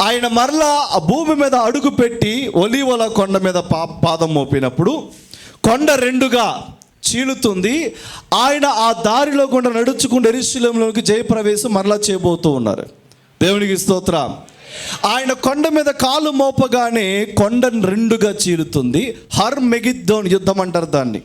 ఆయన మరలా ఆ భూమి మీద అడుగు పెట్టి ఒలీవల కొండ మీద పా పాదం మోపినప్పుడు కొండ రెండుగా చీలుతుంది. ఆయన ఆ దారిలో గుండా నడుచుకుంటూ ఎరిశీలంలోకి జయప్రవేశం మరలా చేయబోతూ ఉన్నారు. దేవునికి స్తోత్రం. ఆయన కొండ మీద కాలు మోపగానే కొండను రెండుగా చీరుతుంది. హర్ మెగిద్దోన్ యుద్ధం అంటారు దాన్ని.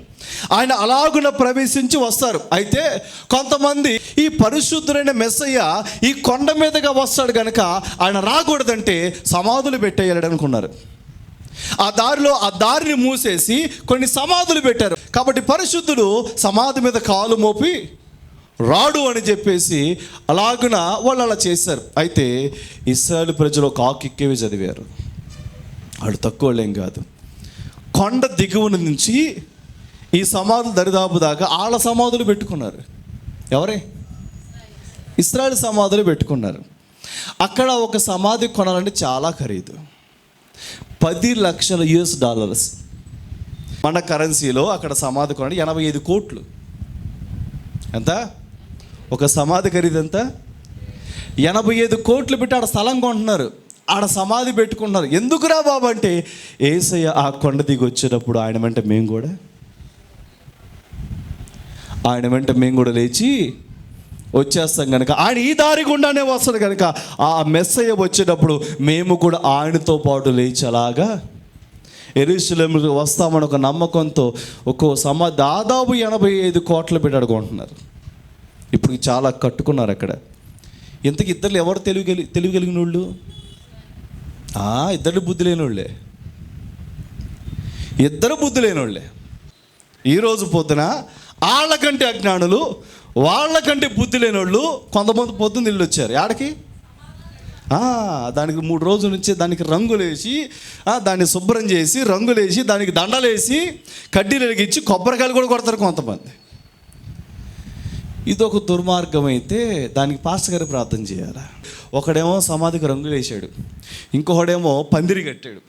ఆయన అలాగున ప్రవేశించి వస్తారు. అయితే కొంతమంది ఈ పరిశుద్ధుడైన మెస్సయ్య ఈ కొండ మీదగా వస్తాడు కనుక ఆయన రాకూడదంటే సమాధులు పెట్టేయాలి అనుకున్నారు ఆ దారిలో ఆ దారిని మూసేసి కొన్ని సమాధులు పెట్టారు. కాబట్టి పరిశుద్ధుడు సమాధి మీద కాలు మోపి రాడు అని చెప్పేసి అలాగున వాళ్ళు అలా చేశారు. అయితే ఇస్రాయల్ ప్రజలు ఒక ఆకిక్కేవి చదివారు. వాళ్ళు తక్కువ కాదు. కొండ దిగువన నుంచి ఈ సమాధులు దరిదాపు దాకా వాళ్ళ సమాధులు పెట్టుకున్నారు. ఎవరే? ఇస్రాయల్ సమాధులు పెట్టుకున్నారు. అక్కడ ఒక సమాధి కొనాలంటే చాలా ఖరీదు. పది లక్షల యుఎస్ డాలర్స్. మన కరెన్సీలో అక్కడ సమాధి కొనాలి ఎనభై ఐదు కోట్లు. ఎంత? ఒక సమాధి ఖరీదంతా? ఎనభై ఐదు కోట్లు పెట్టి ఆడ స్థలం కొంటున్నారు. ఆడ సమాధి పెట్టుకుంటున్నారు. ఎందుకురా బాబు అంటే ఏసయ్య ఆ కొండ దిగి వచ్చేటప్పుడు ఆయన వెంట మేము కూడా? ఆయన వెంట మేము కూడా లేచి వచ్చేస్తాం కనుక ఆయన ఈ దారి గుండానే వస్తాడు కనుక ఆ మెస్సయ్య వచ్చేటప్పుడు మేము కూడా ఆయనతో పాటు లేచి అలాగా ఎరుసలేములకు వస్తామని ఒక నమ్మకంతో ఒక్కో సమ దాదాపు ఎనభై ఐదు కోట్లు పెట్టి అడుగుంటున్నారు ఇప్పుడు చాలా కట్టుకున్నారు అక్కడ. ఇంతకు ఇద్దరు ఎవరు తెలివి కలిగి తెలివి కలిగిన వాళ్ళు? ఇద్దరు బుద్ధి లేని వాళ్ళే. ఇద్దరు బుద్ధి లేని వాళ్ళే. ఈరోజు పొద్దున వాళ్ళకంటే అజ్ఞానులు వాళ్ళకంటే బుద్ధి లేని వాళ్ళు కొంతమంది పొద్దున్న ఇల్లు వచ్చారు. ఆడకి దానికి మూడు రోజుల నుంచి దానికి రంగులేసి దాన్ని శుభ్రం చేసి రంగులేసి దానికి దండలేసి కడ్డీలు వెలిగించి కొబ్బరికాయలు కూడా కొడతారు కొంతమంది. ఇది ఒక దుర్మార్గం అయితే దానికి పాస్టర్ గారు ప్రార్థన చేయాలి? ఒకడేమో సమాధికి రంగులు వేసాడు ఇంకొకడేమో పందిరి కట్టాడు.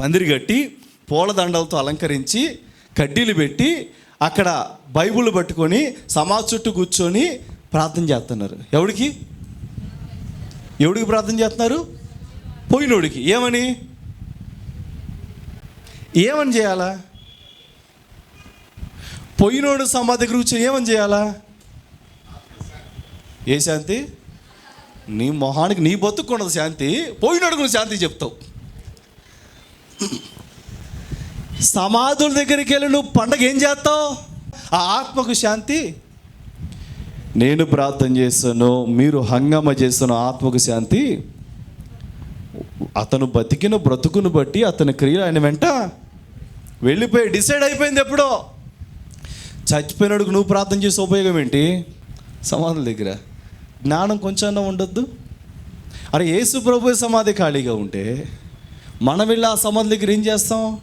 పందిరి కట్టి పూలదండలతో అలంకరించి కడ్డీలు పెట్టి అక్కడ బైబుల్ పట్టుకొని సమాజ చుట్టూ కూర్చొని ప్రార్థన చేస్తున్నారు. ఎవడికి? ఎవడికి ప్రార్థన చేస్తున్నారు? పోయినోడికి. ఏమని? ఏమని చేయాలా? పోయినోడు సమాధి దగ్గర కూర్చొని ఏమని చేయాలా? ఏ శాంతి? నీ మొహానికి నీ బతుకున్నది శాంతి. పోయినోడు గురించి శాంతి చెప్తావు. సమాధుల దగ్గరికి వెళ్ళి నువ్వు పండగ ఏం చేస్తావు? ఆ ఆత్మకు శాంతి? నేను ప్రార్థన చేస్తాను మీరు హంగమ చేస్తున్న ఆత్మకు శాంతి. అతను బతికిన బ్రతుకును బట్టి అతని క్రియలు ఆయన వెంట వెళ్ళిపోయి డిసైడ్ అయిపోయింది ఎప్పుడో. చచ్చిపోయినాడుకు నువ్వు ప్రార్థన చేసే ఉపయోగం ఏంటి? సమాధుల దగ్గర. జ్ఞానం కొంచెం ఉండొద్దు. అరే యేసు ప్రభు సమాధి ఖాళీగా ఉంటే మనం వెళ్ళి ఆ సమాధి దగ్గర ఏం చేస్తాం?